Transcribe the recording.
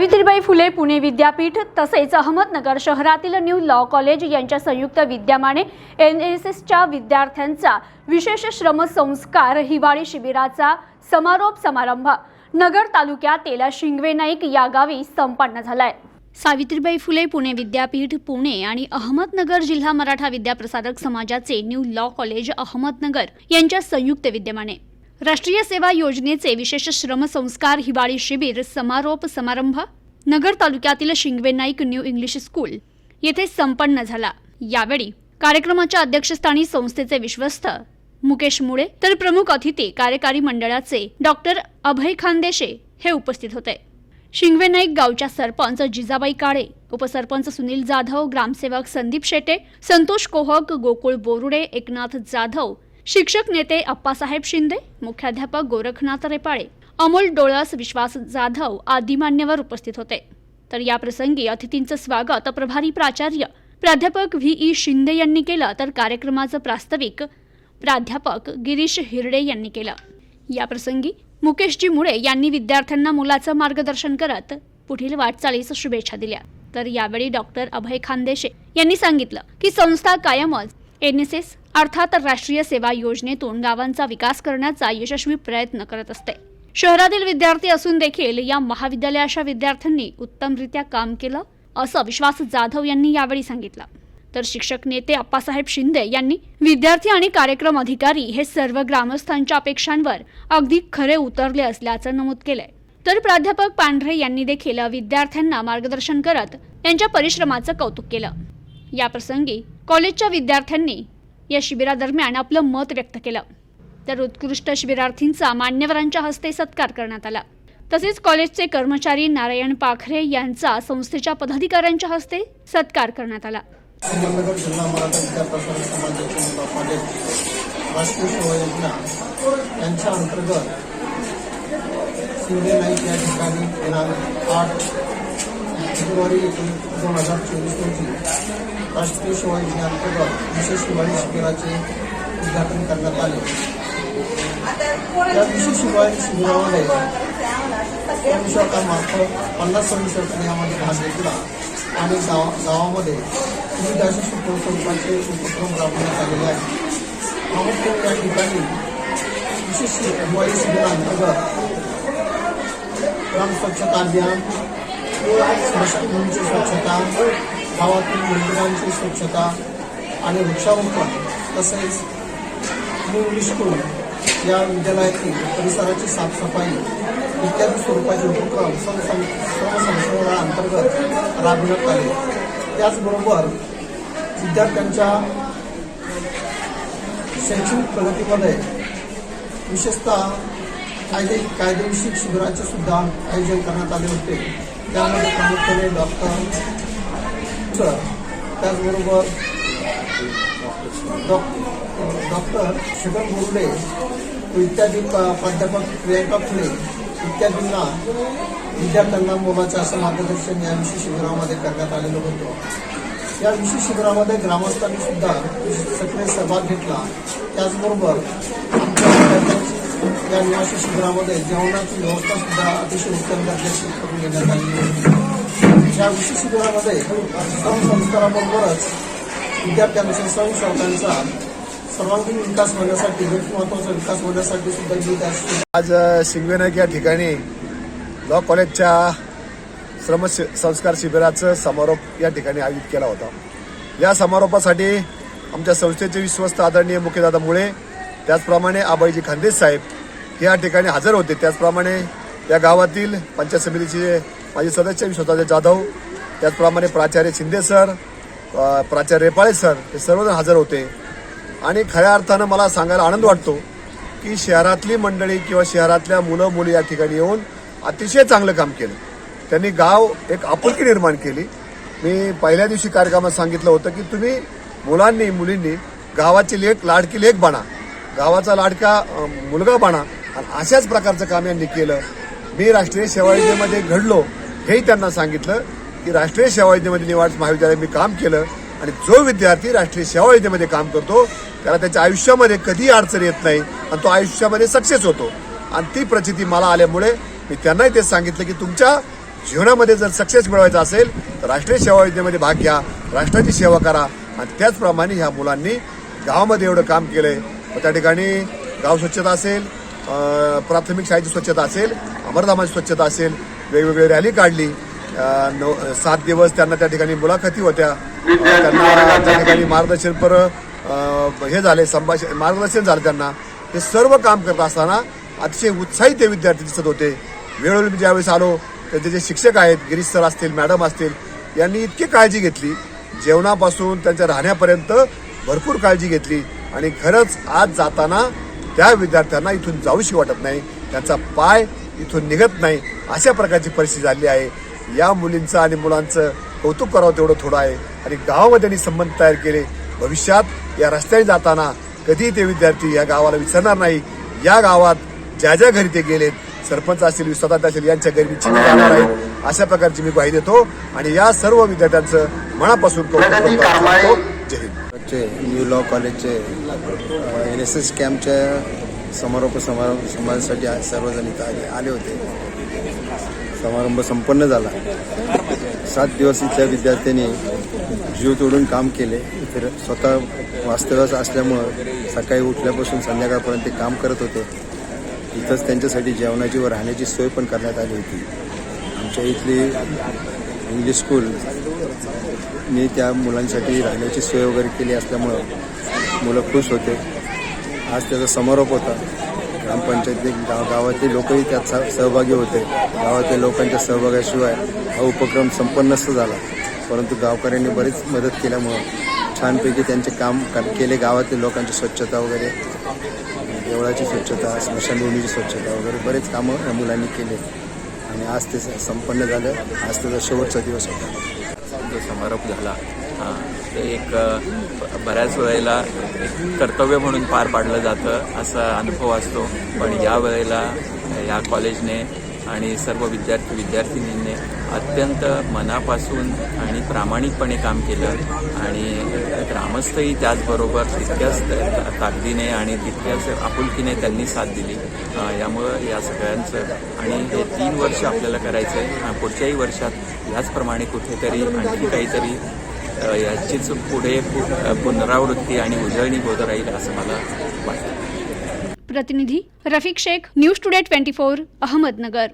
सावित्रीबाई फुले पुणे विद्यापीठ तसेच अहमदनगर शहरातील न्यू लॉ कॉलेज यांच्या संयुक्त विद्यमाने एन एस एसच्या विद्यार्थ्यांचा विशेष श्रमसंस्कार हिवाळी शिबिराचा समारोप समारंभ. नगर तालुक्यातील शिंगवे नाईक या गावी संपन्न झालाय. सावित्रीबाई फुले पुणे विद्यापीठ पुणे आणि अहमदनगर जिल्हा मराठा विद्याप्रसारक समाजाचे न्यू लॉ कॉलेज अहमदनगर यांच्या संयुक्त विद्यमाने. राष्ट्रीय सेवा योजनेचे विशेष श्रमसंस्कार हिवाळी शिबिर समारोप समारंभ नगर तालुक्यातील Shingave Naik new English school येथे संपन्न झाला. यावेळी कार्यक्रमाच्या अध्यक्षस्थानी संस्थेचे विश्वस्त मुकेश मुळे तर प्रमुख अतिथी कार्यकारी मंडळाचे डॉक्टर अभय खानदेशे हे उपस्थित होते. शिंगवे नाईक गावच्या सरपंच जिजाबाई काळे उपसरपंच सुनील जाधव ग्रामसेवक संदीप शेटे संतोष कोहक गोकुळ बोरुडे एकनाथ जाधव शिक्षक नेते अप्पासाहेब शिंदे मुख्याध्यापक गोरखनाथ रेपाळे अमोल डोळस विश्वास जाधव आदी मान्यवर उपस्थित होते. तर या प्रसंगी अतिथींचं स्वागत प्रभारी प्राचार्य प्राध्यापक व्ही. ई. शिंदे यांनी केलं तर कार्यक्रमाचं प्रास्ताविक प्राध्यापक गिरीश हिरडे यांनी केलं. या प्रसंगी मुकेशजी मुळे यांनी विद्यार्थ्यांना मुलाचं मार्गदर्शन करत पुढील वाटचालीस शुभेच्छा दिल्या. तर यावेळी डॉक्टर अभय खानदेशे यांनी सांगितलं की संस्था कायमच एन एस एस अर्थात राष्ट्रीय सेवा योजनेतून गावांचा विकास करण्याचा यशस्वी प्रयत्न करत असते. शहरातील विद्यार्थी असून देखील या महाविद्यालयाच्या विद्यार्थ्यांनी उत्तमरित्या काम केलं असं विश्वास जाधव यांनी यावेळी सांगितलं. तर शिक्षक नेते अप्पासाहेब शिंदे यांनी विद्यार्थी आणि कार्यक्रम अधिकारी हे सर्व ग्रामस्थांच्या अपेक्षांवर अगदी खरे उतरले असल्याचं नमूद केलंय. तर प्राध्यापक पांढरे यांनी देखील विद्यार्थ्यांना मार्गदर्शन करत त्यांच्या परिश्रमाचं कौतुक केलं. याप्रसंगी कॉलेजच्या विद्यार्थ्यांनी या शिबिरादरम्यान आपलं मत व्यक्त केलं. तर उत्कृष्ट शिबिरार्थींचा मान्यवरांच्या हस्ते सत्कार करण्यात आला. तसेच कॉलेजचे कर्मचारी नारायण पाखरे यांचा संस्थेच्या पदाधिकाऱ्यांच्या हस्ते सत्कार करण्यात आला. यांच्या अंतर्गत नाईक या ठिकाणी आठ फेब्रुवारी दोन हजार चोवीस रोजी राष्ट्रीय सेवा योजनेअंतर्गत विशेष हिवाळी शिबिराचे उद्घाटन करण्यात आले. या विशेष हिवाळी शिबिरामध्ये स्वयंसेवकामार्फत पन्नास स्वयंसेवकांनी यामध्ये भाग घेतला. आणि गाव गावामध्ये विविध अशा सुखोर स्वरूपाचे उपक्रम राबवण्यात आलेले आहेत. प्रामुख्याने या ठिकाणी विशेष हिवाळी शिबिराअंतर्गत ग्राम स्वच्छता अभियान स्मशानभूमीची स्वच्छता गावातील मंदिरांची स्वच्छता आणि वृक्षारोपण तसेच न्यू इंग्लिश स्कूल या विद्यालयातील परिसराची साफसफाई इत्यादी स्वरूपाचे उपक्रम सर्व संशोधनाअंतर्गत राबविण्यात आले. त्याचबरोबर विद्यार्थ्यांच्या शैक्षणिक प्रगतीमध्ये विशेषतः कायदे कायदेविषयक शिबिराचे सुद्धा आयोजन करण्यात आले होते. त्यामध्ये प्रामुख्याने डॉक्टर त्याचबरोबर डॉ- डॉक्टर शुभम बोर्डे इत्यादी प- प्राध्यापक प्रियंका फुले इत्यादींना विद्यार्थ्यांना मोलाचं असं मार्गदर्शन या विशेष शिबिरामध्ये करण्यात आलेलं होतं. या विशेष शिबिरामध्ये ग्रामस्थांनी सुद्धा सक्रिय सहभाग घेतला. त्याचबरोबर आमच्या या निवासी शिबिरामध्ये जेवणाची व्यवस्था सुद्धा अतिशय उत्तम दर्जाची करून घेण्यात आली होती या विशेष शिबिरामध्ये संस्काराबरोबरच विद्यार्थ्यांचा स्वयंसेवकांचा सर्वांगीण विकास होण्यासाठी व्यक्तिमत्वाचा विकास होण्यासाठी सुद्धा आज अ, शिंगवेनायक या ठिकाणी लॉ कॉलेजच्या श्रम शि- संस्कार शिबिराचं समारोप या ठिकाणी आयोजित केला होता. या समारोपासाठी आमच्या संस्थेचे विश्वस्त आदरणीय मुख्यदादा मुळे त्याचप्रमाणे आबाईजी खानदेश साहेब या ठिकाणी हजर होते. त्याचप्रमाणे या गावातील पंचायत समितीचे माजी सदस्य विश्वदादा जाधव त्याचप्रमाणे प्राचार्य शिंदे सर प्राचार्य रेपाळे सर हे सर्वजण हजर होते. आणि खऱ्या अर्थानं मला सांगायला आनंद वाटतो की शहरातली मंडळी किंवा शहरातल्या मुलं मुली या ठिकाणी येऊन अतिशय चांगलं काम केलं. त्यांनी गाव एक आपुलकी निर्माण केली. मी पहिल्या दिवशी कार्यक्रमात सांगितलं होतं की तुम्ही मुलांनी मुलींनी गावाची लेख लाडकी लेख बना गावाचा लाडका मुलगा बना आणि अशाच प्रकारचं काम यांनी केलं. मी राष्ट्रीय सेवा योजनेमध्ये घडलो हेही त्यांना सांगितलं की राष्ट्रीय सेवा योजनेमध्ये निवास महाविद्यालयात मी काम केलं आणि जो विद्यार्थी राष्ट्रीय सेवा योजनेमध्ये काम करतो त्याला त्याच्या आयुष्यामध्ये कधीही अडचण येत नाही आणि तो आयुष्यामध्ये सक्सेस होतो. आणि ती प्रचिती मला आल्यामुळे मी त्यांनाही ते सांगितलं की तुमच्या जीवनामध्ये जर सक्सेस मिळवायचा असेल तर राष्ट्रीय सेवा योजनेमध्ये भाग घ्या राष्ट्राची सेवा करा आणि त्याचप्रमाणे ह्या मुलांनी गावामध्ये एवढं काम केलंय. मग त्या ठिकाणी गाव स्वच्छता असेल प्राथमिक शाळेची स्वच्छता असेल अमरधामाची स्वच्छता असेल वेगवेगळी रॅली काढली. नऊ सात दिवस त्यांना त्या ठिकाणी मुलाखती होत्या. त्यांना त्या ठिकाणी मार्गदर्शनपर हे झाले संभाषण मार्गदर्शन झालं त्यांना. हे सर्व काम करत असताना अतिशय उत्साही ते विद्यार्थी दिसत होते. वेळोवेळी मी ज्यावेळेस आलो तर ते जे शिक्षक आहेत गिरीश सर असतील मॅडम असतील यांनी इतकी काळजी घेतली. जेवणापासून त्यांच्या राहण्यापर्यंत भरपूर काळजी घेतली. आणि खरंच आज जाताना त्या विद्यार्थ्यांना इथून जाऊशी वाटत नाही त्यांचा पाय इथून निघत नाही अशा प्रकारची परिस्थिती झाली आहे. या मुलींचं आणि मुलांचं कौतुक करावं तेवढं थोडं आहे. आणि गावामध्ये त्यांनी संबंध तयार केले. भविष्यात या रस्त्याने जाताना कधी ते विद्यार्थी या गावाला विसरणार नाही. या गावात ज्या ज्या घरी ते गेलेत सरपंच असतील स्वतः असेल यांच्या घरी निश्चित जाणार आहे. अशा प्रकारची मी ग्वाही देतो. आणि या सर्व विद्यार्थ्यांचं मनापासून कौतुक करतो. जय हिंद. चे न्यू लॉ कॉलेजचे एन एस एस कॅम्पच्या समारोप समारंभ समाजासाठी आज सर्वजण इथं आले आले होते. समारंभ संपन्न झाला. सात दिवस इथल्या विद्यार्थ्यांनी जीव तोडून काम केले. इथे स्वतः वास्तव्यास असल्यामुळं सकाळी उठल्यापासून संध्याकाळपर्यंत ते काम करत होते. इथंच त्यांच्यासाठी जेवणाची व राहण्याची सोय पण करण्यात आली होती. आमच्या इथली इंग्लिश स्कूल मी त्या मुलांसाठी राहण्याची सोय वगैरे केली असल्यामुळं मुलं खुश होते. आज त्याचा समारोप होता. ग्रामपंचायती गाव गावातील लोकही त्यात सहभागी होते. गावातील लोकांच्या सहभागाशिवाय हा उपक्रम संपन्न झाला. परंतु गावकऱ्यांनी बरीच मदत केल्यामुळं छानपैकी त्यांचे काम केले. गावातील लोकांची स्वच्छता वगैरे देवळाची स्वच्छता स्मशानभूमीची स्वच्छता वगैरे बरेच कामं या मुलांनी केले. आणि आज ते संपन्न झालं. आज त्याचा शेवटचा दिवस होता. जो समारोप झाला हां ते एक बऱ्याच वेळेला एक कर्तव्य म्हणून पार पाडलं जातं असा अनुभव असतो. पण या वेळेला या कॉलेजने आणि सर्व विद्यार्थी विद्यार्थिनींनी अत्यंत मनापासून आणि प्रामाणिकपणे काम केलं. आणि ग्रामस्थही त्याचबरोबर तितक्याच ताकदीने आणि तितक्याच आपुलकीने त्यांनी साथ दिली. यामुळं या सगळ्यांचं आणि हे तीन वर्ष आपल्याला करायचं आहे पुढच्याही वर्षात याचप्रमाणे कुठेतरी आणखी काहीतरी याचीच पुढे पु- पुनरावृत्ती आणि उजळणी होत राहील असं मला वाटतं. प्रतिनिधी Rafiq Shaikh news today twenty four Ahmednagar.